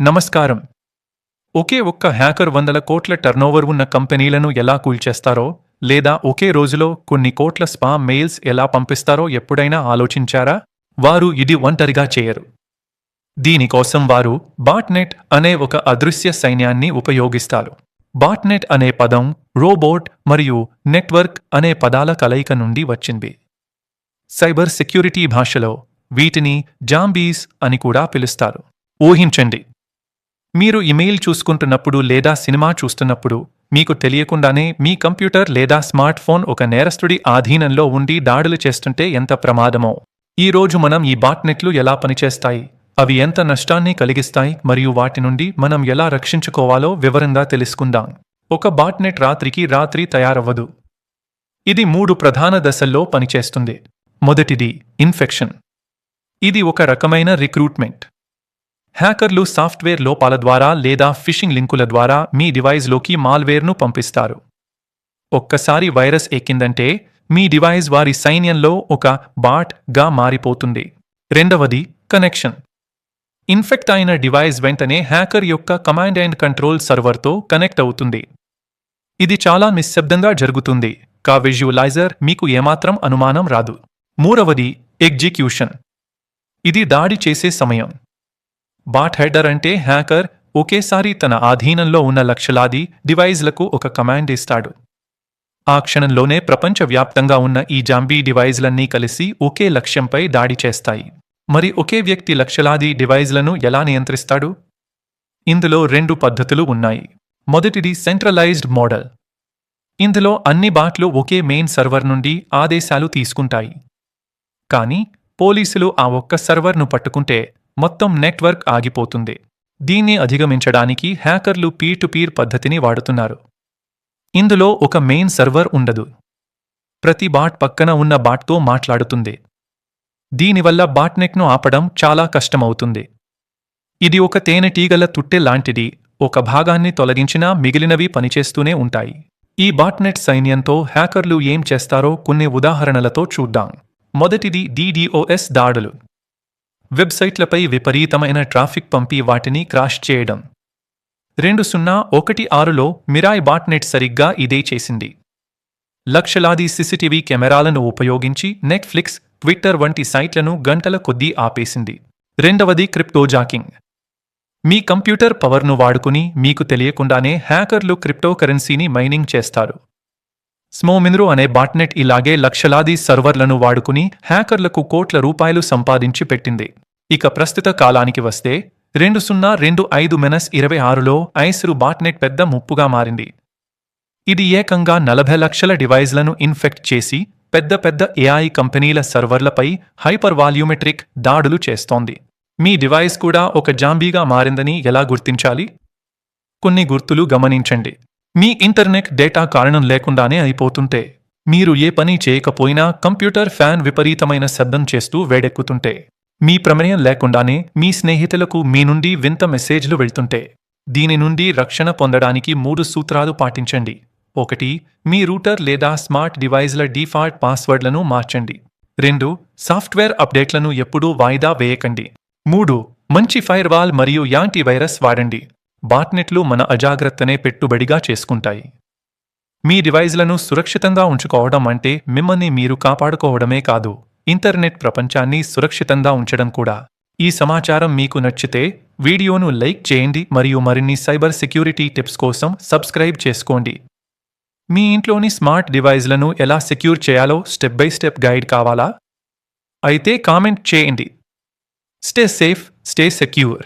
నమస్కారం. ఒకే ఒక్క హ్యాకర్ వందల కోట్ల టర్నోవర్ ఉన్న కంపెనీలను ఎలా కూల్చేస్తారో లేదా ఒకే రోజులో కొన్ని కోట్ల స్పామ్ మెయిల్స్ ఎలా పంపిస్తారో ఎప్పుడైనా ఆలోచించారా? వారు ఇది ఒంటరిగా చేయరు. దీనికోసం వారు బాట్నెట్ అనే ఒక అదృశ్య సైన్యాన్ని ఉపయోగిస్తారు. బాట్నెట్ అనే పదం రోబోట్ మరియు నెట్వర్క్ అనే పదాల కలయిక నుండి వచ్చింది. సైబర్ సెక్యూరిటీ భాషలో వీటిని జాంబీస్ అని కూడా పిలుస్తారు. ఊహించండి మీరు ఇమెయిల్ చూసుకుంటున్నప్పుడు లేదా సినిమా చూస్తున్నప్పుడు మీకు తెలియకుండానే మీ కంప్యూటర్ లేదా స్మార్ట్ ఫోన్ ఒక నేరస్తుడి ఆధీనంలో ఉండి దాడులు చేస్తుంటే ఎంత ప్రమాదమో. ఈ రోజు మనం ఈ బాట్నెట్లు ఎలా పనిచేస్తాయి? అవి ఎంత నష్టాన్ని కలిగిస్తాయి? మరియు వాటి నుండి మనం ఎలా రక్షించుకోవాలో వివరంగా తెలుసుకుందాం. ఒక బాట్నెట్ రాత్రికి రాత్రి తయారవ్వదు. ఇది మూడు ప్రధాన దశల్లో పనిచేస్తుంది. మొదటిది ఇన్ఫెక్షన్. ఇది ఒక రకమైన రిక్రూట్మెంట్. హ్యాకర్లు సాఫ్ట్వేర్ లోపాల ద్వారా లేదా ఫిషింగ్ లింకుల ద్వారా మీ డివైస్లోకి మాల్వేర్ను పంపిస్తారు. ఒక్కసారి వైరస్ ఎక్కిందంటే మీ డివైస్ వారి సైన్యంలో ఒక బాట్గా మారిపోతుంది. రెండవది కనెక్షన్. ఇన్ఫెక్ట్ అయిన డివైస్ వెంటనే హ్యాకర్ యొక్క కమాండ్ అండ్ కంట్రోల్ సర్వర్తో కనెక్ట్ అవుతుంది. ఇది చాలా నిశ్శబ్దంగా జరుగుతుంది కా విజువలైజర్ మీకు ఏమాత్రం అనుమానం రాదు. మూడవది ఎగ్జిక్యూషన్. ఇది దాడి చేసే సమయం. బాట్ హెడర్ అంటే హ్యాకర్ ఒకేసారి తన ఆధీనంలో ఉన్న లక్షలాది డివైజ్లకు ఒక కమాండ్ ఇస్తాడు. ఆ క్షణంలోనే ప్రపంచవ్యాప్తంగా ఉన్న ఈ జాంబీ డివైజ్లన్నీ కలిసి ఒకే లక్ష్యంపై దాడి చేస్తాయి. మరి ఒకే వ్యక్తి లక్షలాది డివైజ్లను ఎలా నియంత్రిస్తాడు? ఇందులో రెండు పద్ధతులు ఉన్నాయి. మొదటిది సెంట్రలైజ్డ్ మోడల్. ఇందులో అన్ని బాట్లు ఒకే మెయిన్ సర్వర్ నుండి ఆదేశాలు తీసుకుంటాయి. కానీ పోలీసులు ఆ ఒక్క సర్వర్ను పట్టుకుంటే మొత్తం నెట్వర్క్ ఆగిపోతుంది. దీన్ని అధిగమించడానికి హ్యాకర్లు పీర్ టు పీర్ పద్ధతిని వాడుతున్నారు. ఇందులో ఒక మెయిన్ సర్వర్ ఉండదు. ప్రతి బాట్ పక్కన ఉన్న బాట్తో మాట్లాడుతుంది. దీనివల్ల బాట్నెట్ను ఆపడం చాలా కష్టమవుతుంది. ఇది ఒక తేనెటీగల తుట్టె లాంటిది ఒక భాగాన్ని తొలగించినా మిగిలినవి పనిచేస్తూనే ఉంటాయి. ఈ బాట్నెట్ సైన్యంతో హ్యాకర్లు ఏం చేస్తారో కొన్ని ఉదాహరణలతో చూద్దాం. మొదటిది డిడిఓఎస్ దాడులు. వెబ్సైట్లపై విపరీతమైన ట్రాఫిక్ పంపి వాటిని క్రాష్ చేయడం. రెండు సున్నా ఒకటి ఆరులో మిరాయ్ బాట్నెట్ సరిగ్గా ఇదే చేసింది. లక్షలాది సీసీటీవీ కెమెరాలను ఉపయోగించి నెట్ఫ్లిక్స్ ట్విట్టర్ వంటి సైట్లను గంటల కొద్దీ ఆపేసింది. రెండవది క్రిప్టోజాకింగ్ మీ కంప్యూటర్ పవర్ను వాడుకుని మీకు తెలియకుండానే హ్యాకర్లు క్రిప్టోకరెన్సీని మైనింగ్ చేస్తారు. స్మోమిన్రో అనే బాట్నెట్ ఇలాగే లక్షలాది సర్వర్లను వాడుకుని హ్యాకర్లకు కోట్ల రూపాయలు సంపాదించి పెట్టింది. ఇక ప్రస్తుత కాలానికి వస్తే రెండు సున్నా రెండు ఐదు మెనస్ ఇరవై ఆరులో ఐసురు బాట్నెట్ పెద్ద ముప్పుగా మారింది. ఇది ఏకంగా నలభై లక్షల డివైజ్లను ఇన్ఫెక్ట్ చేసి పెద్ద పెద్ద ఏఐ కంపెనీల సర్వర్లపై హైపర్ వాల్యూమెట్రిక్ దాడులు చేస్తోంది. మీ డివైస్ కూడా ఒక జాంబీగా మారిందని ఎలా గుర్తించాలి? కొన్ని గుర్తులు గమనించండి. మీ ఇంటర్నెట్ డేటా కారణం లేకుండానే అయిపోతుంటే మీరు ఏ పని చేయకపోయినా కంప్యూటర్ ఫ్యాన్ విపరీతమైన శబ్దం చేస్తూ వేడెక్కుతుంటే మీ ప్రమేయం లేకుండానే మీ స్నేహితులకు మీ నుండి వింత మెసేజ్లు వెళ్తుంటే దీని నుండి రక్షణ పొందడానికి మూడు సూత్రాలు పాటించండి. ఒకటి మీ రూటర్ లేదా స్మార్ట్ డివైజ్ల డిఫాల్ట్ పాస్వర్డ్లను మార్చండి. రెండు సాఫ్ట్వేర్ అప్డేట్లను ఎప్పుడూ వాయిదా వేయకండి. మూడు మంచి ఫైర్వాల్ మరియు యాంటీవైరస్ వాడండి. బాట్నెట్లు మన అజాగ్రత్తనే పెట్టుబడిగా చేసుకుంటాయి. మీ డివైజ్లను సురక్షితంగా ఉంచుకోవడం అంటే మిమ్మల్ని మీరు కాపాడుకోవడమే కాదు ఇంటర్నెట్ ప్రపంచాన్ని సురక్షితంగా ఉంచడం కూడా. ఈ సమాచారం మీకు నచ్చితే వీడియోను లైక్ చేయండి మరియు మరిన్ని సైబర్ సెక్యూరిటీ టిప్స్ కోసం సబ్స్క్రైబ్ చేసుకోండి. మీ ఇంట్లోని స్మార్ట్ డివైజ్లను ఎలా సెక్యూర్ చేయాలో స్టెప్ బై స్టెప్ గైడ్ కావాలా? అయితే కామెంట్ చేయండి. Stay safe stay secure.